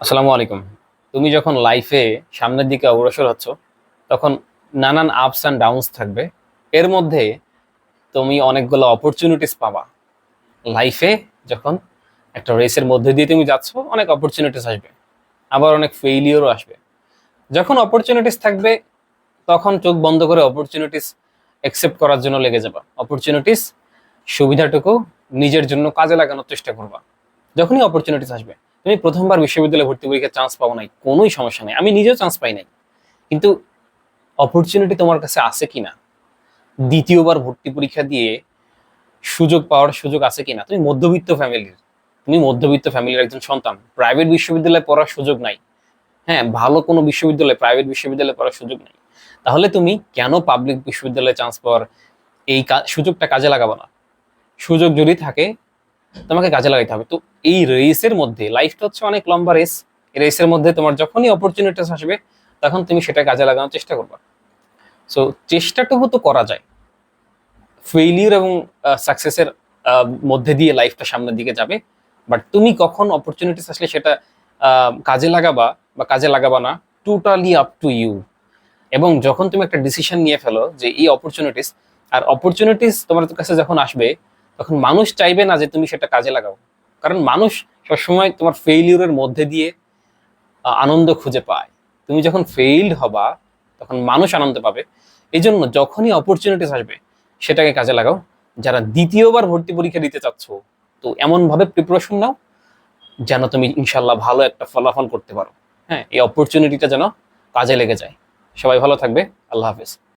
আসসালামু আলাইকুম। তুমি যখন লাইফে সামনের দিকে অগ্রসর হচ্ছ, তখন নানান আপস অ্যান্ড ডাউনস থাকবে। এর মধ্যে তুমি অনেকগুলো অপরচুনিটিস পাবা। লাইফে যখন একটা রেসের মধ্যে দিয়ে তুমি যাচ্ছ, অনেক অপরচুনিটিস আসবে। আবার অনেক ফেইলিওরও আসবে। যখন অপরচুনিটিস থাকবে, তখন চোখ বন্ধ করে অপরচুনিটিস অ্যাকসেপ্ট করার জন্য লেগে যাবা। অপরচুনিটিস সুবিধাটুকু নিজের জন্য কাজে লাগানোর চেষ্টা করবা। যখনই অপরচুনিটিস আসবে তুমি প্রথমবার বিশ্ববিদ্যালয়ে ভর্তি পরীক্ষার চান্স পাও নাই, কোনোই সমস্যা নেই। আমি নিজেও চান্স পাই নাই। কিন্তু অপরচুনিটি তোমার কাছে আছে কিনা? দ্বিতীয়বার ভর্তি পরীক্ষা দিয়ে সুযোগ পাওয়ার সুযোগ আছে কিনা? তুমি মধ্যবিত্ত ফ্যামিলির তুমি মধ্যবিত্ত ফ্যামিলির একজন সন্তান। প্রাইভেট বিশ্ববিদ্যালয়ে পড়ার সুযোগ নাই। হ্যাঁ ভালো কোনো বিশ্ববিদ্যালয়ে প্রাইভেট বিশ্ববিদ্যালয়ে পড়ার সুযোগ নেই। তাহলে তুমি কেন পাবলিক বিশ্ববিদ্যালয়ে চান্স পাওয়ার এই সুযোগটা কাজে লাগাবো না? সুযোগ যদি থাকে তোমাকে কাজে লাগাইতে হবে। তো এই রেসের মধ্যে লাইফটা হচ্ছে অনেক লম্বা রেস এই রেসের মধ্যে তোমার যখনই অপরচুনিটিস আসবে, তখন তুমি সেটা কাজে লাগানোর চেষ্টা করবা। সো চেষ্টাটুকু তো করা যায়। ফেইলিউর এবং সাকসেসের মধ্যে দিয়ে লাইফটা সামনের দিকে যাবে। বাট তুমি কখন অপরচুনিটিস আসলে সেটা কাজে লাগাবা বা কাজে লাগাবা না টোটালি আপ টু ইউ এবং যখন তুমি একটা ডিসিশন নিয়ে ফেলো যে এই অপরচুনিটিস আর অপরচুনিটিস তোমার কাছে যখন আসবে তখন মানুষ চাইবে না যে তুমি সেটা কাজে লাগাও। কারণ মানুষ সবসময় তোমার ফেইলিউরের মধ্যে দিয়ে আনন্দ খুঁজে পায়। তুমি যখন ফেইল্ড হবা, তখন মানুষ আনন্দ পাবে। এই জন্য যখনই অপরচুনিটিস আসবে, সেটাকে কাজে লাগাও। যারা দ্বিতীয়বার ভর্তি পরীক্ষা দিতে চাচ্ছ, তো এমনভাবে প্রিপারেশন নাও, যেন তুমি ইনশাল্লাহ ভালো একটা ফলাফল করতে পারো। হ্যাঁ এই অপরচুনিটিটা যেন কাজে লেগে যায়। সবাই ভালো থাকবে। আল্লাহ হাফেজ।